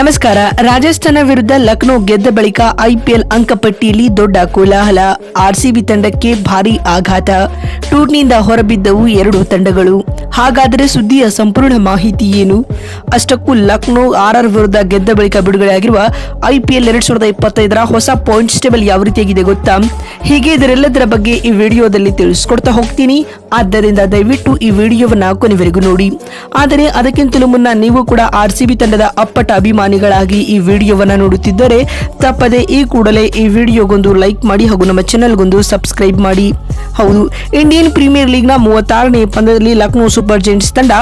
ನಮಸ್ಕಾರ. ರಾಜಸ್ಥಾನ ವಿರುದ್ಧ ಲಕ್ನೋ ಗೆದ್ದ ಬಳಿಕ ಐಪಿಎಲ್ ಅಂಕಪಟ್ಟಿಯಲ್ಲಿ ದೊಡ್ಡ ಕೋಲಾಹಲ. ಆರ್ಸಿಬಿ ತಂಡಕ್ಕೆ ಭಾರೀ ಆಘಾತ. ಟೂರ್ನಿಯಿಂದ ಹೊರಬಿದ್ದವು ಎರಡು ತಂಡಗಳು. ಹಾಗಾದರೆ ಸುದ್ದಿಯ ಸಂಪೂರ್ಣ ಮಾಹಿತಿ ಏನು? ಅಷ್ಟಕ್ಕೂ ಲಕ್ನೋ ಆರ್ಆರ್ ವಿರುದ್ಧ ಗೆದ್ದ ಬಳಿಕ ಬಿಡುಗಡೆಯಾಗಿರುವ ಐಪಿಎಲ್ ಎರಡ್ ಸಾವಿರದ ಇಪ್ಪತ್ತೈದರ ಹೊಸ ಪಾಯಿಂಟ್ಸ್ ಟೇಬಲ್ ಯಾವ ರೀತಿಯಾಗಿದೆ ಗೊತ್ತಾ? ಹೀಗೆ ಇದರೆಲ್ಲದರ ಬಗ್ಗೆ ಈ ವಿಡಿಯೋದಲ್ಲಿ ತಿಳಿಸ್ಕೊಡ್ತಾ ಹೋಗ್ತೀನಿ. ಆದ್ದರಿಂದ ದಯವಿಟ್ಟು ಈ ವಿಡಿಯೋವನ್ನ ಕೊನೆವರೆಗೂ ನೋಡಿ. ಆದರೆ ಅದಕ್ಕಿಂತಲೂ ಮುನ್ನ ನೀವು ಕೂಡ ಆರ್ಸಿಬಿ ತಂಡದ ಅಪ್ಪಟ ಅಭಿಮಾನಿಗಳಾಗಿ ಈ ವಿಡಿಯೋವನ್ನ ನೋಡುತ್ತಿದ್ದರೆ ತಪ್ಪದೆ ಈ ಕೂಡಲೇ ಈ ವಿಡಿಯೋಗೊಂದು ಲೈಕ್ ಮಾಡಿ ಹಾಗೂ ನಮ್ಮ ಚಾನೆಲ್ಗೊಂದು ಸಬ್ಸ್ಕ್ರೈಬ್ ಮಾಡಿ. ಹೌದು, ಇಂಡಿಯನ್ ಪ್ರೀಮಿಯರ್ ಲೀಗ್ನ ಮೂವತ್ತಾರನೇ ಪಂದ್ಯದಲ್ಲಿ ಲಕ್ನೋ ಸೂಪರ್ ಜೈಂಟ್ಸ್ ತಂಡ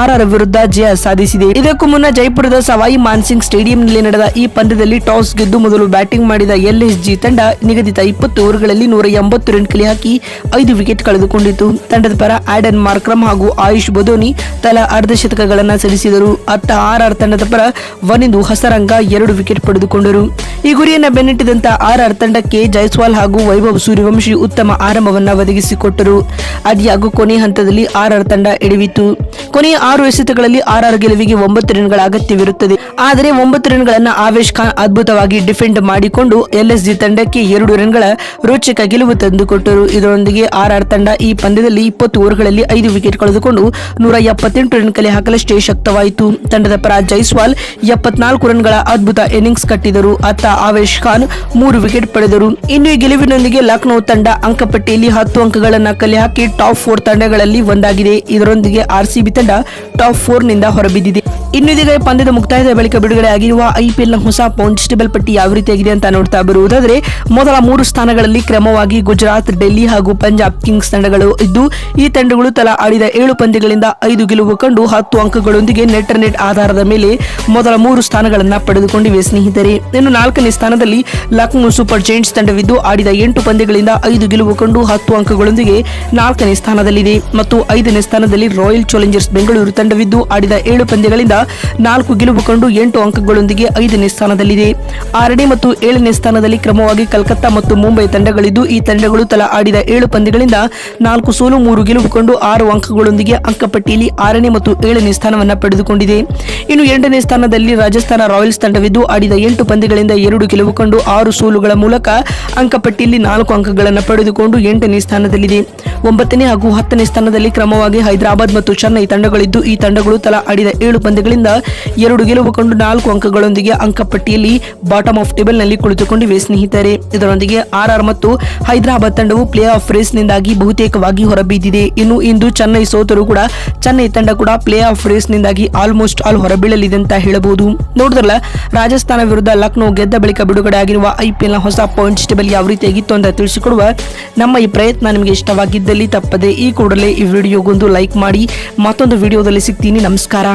ಆರ್ಆರ್ ವಿರುದ್ಧ ಜಯ ಸಾಧಿಸಿದೆ. ಇದಕ್ಕೂ ಮುನ್ನ ಜೈಪುರದ ಸವಾಯಿ ಮಾನ್ಸಿಂಗ್ ಸ್ಟೇಡಿಯಂನಲ್ಲಿ ನಡೆದ ಈ ಪಂದ್ಯದಲ್ಲಿ ಟಾಸ್ ಗೆದ್ದು ಮೊದಲು ಬ್ಯಾಟಿಂಗ್ ಮಾಡಿದ ಎಲ್ಎಸ್ಜಿ ತಂಡ ನಿಗದಿತ ಇಪ್ಪತ್ತು ಓವರ್ಗಳಲ್ಲಿ ನೂರ ಎಂಬತ್ತು ರನ್ ಕಲೆ ಹಾಕಿ ಐದು ವಿಕೆಟ್ ಕಳೆದುಕೊಂಡಿತು ತಂಡದ ಪರ ಆಡನ್ ಮಾರ್ಕ್ರಮ್ ಹಾಗೂ ಆಯುಷ್ ಬದೋನಿ ತಲಾ ಅರ್ಧಶತಕಗಳನ್ನು ಸಲ್ಲಿಸಿದರು. ಅತ್ತ ಆರ್ಆರ್ ತಂಡದ ಪರ ವನಿಂದು ಹಸರಂಗ ಎರಡು ವಿಕೆಟ್ ಪಡೆದುಕೊಂಡರು. ಈ ಗುರಿಯನ್ನ ಬೆನ್ನಟ್ಟಿದಂತ ಆರ್ಆರ್ ತಂಡಕ್ಕೆ ಜೈಸ್ವಾಲ್ ಹಾಗೂ ವೈಭವ್ ಸೂರ್ಯವಂಶಿ ಉತ್ತಮ ಆರಂಭವನ್ನು ಒದಗಿಸಿಕೊಟ್ಟರು. ಆದ್ಯಾಗೂ ಕೊನೆ ಹಂತದಲ್ಲಿ ಆರ್ಆರ್ ತಂಡ ಎಡವಿತು ಕೊನೆಯ ಆರು ಎಸೆತಗಳಲ್ಲಿ ಆರ್ಆರ್ ಗೆಲುವಿಗೆ ಒಂಬತ್ತು ರನ್ಗಳ ಅಗತ್ಯವಿರುತ್ತದೆ. ಆದರೆ ಒಂಬತ್ತು ರನ್ಗಳನ್ನು ಆವೇಶ್ ಖಾನ್ ಅದ್ಭುತವಾಗಿ ಡಿಫೆಂಡ್ ಮಾಡಿಕೊಂಡು ಎಲ್ಎಸ್ಜಿ ತಂಡಕ್ಕೆ ಎರಡು ರನ್ಗಳ ರೋಚಕ ಗೆಲುವು ತಂದುಕೊಟ್ಟರು. ಇದರೊಂದಿಗೆ ಆರ್ಆರ್ ತಂಡ ಈ ಪಂದ್ಯದಲ್ಲಿ ಇಪ್ಪತ್ತು ಓವರ್ಗಳಲ್ಲಿ ಐದು ವಿಕೆಟ್ ಕಳೆದುಕೊಂಡು ನೂರ ಎಪ್ಪತ್ತೆಂಟು ರನ್ ಕಲೆ ಹಾಕಲಷ್ಟೇ ಶಕ್ತವಾಯಿತು. ತಂಡದ ಪರ ಜೈಸ್ವಾಲ್ ಎಪ್ಪತ್ನಾಲ್ಕು ರನ್ಗಳ ಅದ್ಭುತ ಇನ್ನಿಂಗ್ಸ್ ಕಟ್ಟಿದರು. ಅತ್ತ ಆವೇಶ್ ಖಾನ್ ಮೂರು ವಿಕೆಟ್ ಪಡೆದರು. ಇನ್ನು ಈ ಗೆಲುವಿನೊಂದಿಗೆ ಲಕ್ನೋ ತಂಡ ಅಂಕಪಟ್ಟಿಯಲ್ಲಿ ಹತ್ತು ಅಂಕಗಳನ್ನು ಕಲೆ ಹಾಕಿ ಟಾಪ್ ಫೋರ್ ತಂಡಗಳಲ್ಲಿ ಒಂದಾಗಿದೆ. ಇದರೊಂದಿಗೆ ಆರ್ಸಿಬಿ ತಂಡ ಟಾಪ್ ಫೋರ್ನಿಂದ ಹೊರಬಿದ್ದಿದೆ. ಇನ್ನು ಇದೀಗ ಪಂದ್ಯದ ಮುಕ್ತಾಯದ ಬಳಿಕ ಬಿಡುಗಡೆ ಆಗಿರುವ ನ ಹೊಸ ಪಾಯಿಂಟ್ಸ್ ಟೇಬಲ್ ಪಟ್ಟಿ ಯಾವ ರೀತಿಯಾಗಿದೆ ಅಂತ ನೋಡ್ತಾ ಬರುವುದಾದ್ರೆ, ಮೊದಲ ಮೂರು ಸ್ಥಾನಗಳಲ್ಲಿ ಕ್ರಮವಾಗಿ ಗುಜರಾತ್, ಡೆಲ್ಲಿ ಹಾಗೂ ಪಂಜಾಬ್ ಕಿಂಗ್ಸ್ ತಂಡಗಳು ಇದ್ದು, ಈ ತಂಡಗಳು ತಲಾ ಆಡಿದ ಏಳು ಪಂದ್ಯಗಳಿಂದ ಐದು ಗೆಲುವು ಕಂಡು ಹತ್ತು ಅಂಕಗಳೊಂದಿಗೆ ನೆಟ್ ನೆಟ್ ಆಧಾರದ ಮೇಲೆ ಮೊದಲ ಮೂರು ಸ್ಥಾನಗಳನ್ನ ಪಡೆದುಕೊಂಡಿವೆ, ಸ್ನೇಹಿತರೆ. ಇನ್ನು ನಾಲ್ಕನೇ ಸ್ಥಾನದಲ್ಲಿ ಲಕ್ನೋ ಸೂಪರ್ ಜೈಂಟ್ಸ್ ತಂಡವಿದ್ದು ಆಡಿದ ಎಂಟು ಪಂದ್ಯಗಳಿಂದ ಐದು ಗೆಲುವು ಕಂಡು ಹತ್ತು ಅಂಕಗಳೊಂದಿಗೆ ನಾಲ್ಕನೇ ಸ್ಥಾನದಲ್ಲಿದೆ. ಮತ್ತು ಐದನೇ ಸ್ಥಾನದಲ್ಲಿ ರಾಯಲ್ ಚಾಲೆಂಜರ್ಸ್ ಬೆಂಗಳೂರು ತಂಡವಿದ್ದು ಆಡಿದ ಏಳು ಪಂದ್ಯಗಳಿಂದ ನಾಲ್ಕು ಗೆಲುವು ಕಂಡು ಎಂಟು ಅಂಕಗಳೊಂದಿಗೆ ಐದನೇ ಸ್ಥಾನದಲ್ಲಿದೆ. ಆರನೇ ಮತ್ತು ಏಳನೇ ಸ್ಥಾನದಲ್ಲಿ ಕ್ರಮವಾಗಿ ಕಲ್ಕತ್ತಾ ಮತ್ತು ಮುಂಬೈ ತಂಡಗಳಿದ್ದು ಈ ತಂಡಗಳು ತಲಾ ಆಡಿದ ಏಳು ಪಂದ್ಯಗಳಿಂದ ನಾಲ್ಕು ಸೋಲು, ಮೂರು ಗೆಲುವು ಕಂಡು ಆರು ಅಂಕಗಳೊಂದಿಗೆ ಅಂಕಪಟ್ಟಿಯಲ್ಲಿ ಆರನೇ ಮತ್ತು ಏಳನೇ ಸ್ಥಾನವನ್ನು ಪಡೆದುಕೊಂಡಿದೆ. ಇನ್ನು ಎಂಟನೇ ಸ್ಥಾನದಲ್ಲಿ ರಾಜಸ್ಥಾನ ರಾಯಲ್ಸ್ ತಂಡವಿದ್ದು ಆಡಿದ ಎಂಟು ಪಂದ್ಯಗಳಿಂದ ಎರಡು ಗೆಲುವು ಕಂಡು ಆರು ಸೋಲುಗಳ ಮೂಲಕ ಅಂಕಪಟ್ಟಿಯಲ್ಲಿ ನಾಲ್ಕು ಅಂಕಗಳನ್ನು ಪಡೆದುಕೊಂಡು ಎಂಟನೇ ಸ್ಥಾನದಲ್ಲಿದೆ. ಒಂಬತ್ತನೇ ಹಾಗೂ ಹತ್ತನೇ ಸ್ಥಾನದಲ್ಲಿ ಕ್ರಮವಾಗಿ ಹೈದರಾಬಾದ್ ಮತ್ತು ಚೆನ್ನೈ ತಂಡಗಳಿದ್ದು ಈ ತಂಡಗಳು ತಲಾ ಆಡಿದ ಏಳು ಪಂದ್ಯಗಳಿಂದ ಎರಡು ಗೆಲುವು ಕಂಡು ನಾಲ್ಕು ಅಂಕಗಳೊಂದಿಗೆ ಅಂಕಪಟ್ಟಿಯಲ್ಲಿ ಬಾಟಮ್ ಆಫ್ ಟೇಬಲ್ನಲ್ಲಿ ಕುಳಿತುಕೊಂಡಿವೆ ಸ್ನೇಹಿತರೆ. ಇದರೊಂದಿಗೆ ಆರ್ಆರ್ ಮತ್ತು ಹೈದರಾಬಾದ್ ತಂಡವು ಪ್ಲೇ ಆಫ್ ರೇಸ್ನಿಂದಾಗಿ ಬಹುತೇಕವಾಗಿ ಹೊರಬಿದ್ದಿದೆ. ಇನ್ನು ಇಂದು ಚೆನ್ನೈ ಸೋತರು ಕೂಡ ಚೆನ್ನೈ ತಂಡ ಕೂಡ ಪ್ಲೇ ಆಫ್ ರೇಸ್ನಿಂದಾಗಿ ಆಲ್ಮೋಸ್ಟ್ ಆಲ್ ಹೊರಬೀಳಲಿದೆ ಅಂತ ಹೇಳಬಹುದು. ನೋಡಿದ್ರಲ್ಲ, ರಾಜಸ್ಥಾನ ವಿರುದ್ಧ ಲಕ್ನೋ ಗೆದ್ದ ಬಳಿಕ ಬಿಡುಗಡೆ ಆಗಿರುವ ಐಪಿಎಲ್ನ ಹೊಸ ಪಾಯಿಂಟ್ಸ್ ಟೇಬಲ್ ಯಾವ ರೀತಿ ರೀತಿಯಾಗಿತ್ತು ಅಂತ ತಿಳಿಸಿಕೊಡುವ ನಮ್ಮ ಈ ಪ್ರಯತ್ನ ನಿಮಗೆ ಇಷ್ಟವಾಗಿದ್ದಲ್ಲಿ ತಪ್ಪದೆ ಈ ಕೂಡಲೇ ಈ ವಿಡಿಯೋಗೊಂದು ಲೈಕ್ ಮಾಡಿ, ಮತ್ತೊಂದು ವಿಡಿಯೋದಲ್ಲಿ ಸಿಗ್ತೀನಿ. ನಮಸ್ಕಾರ.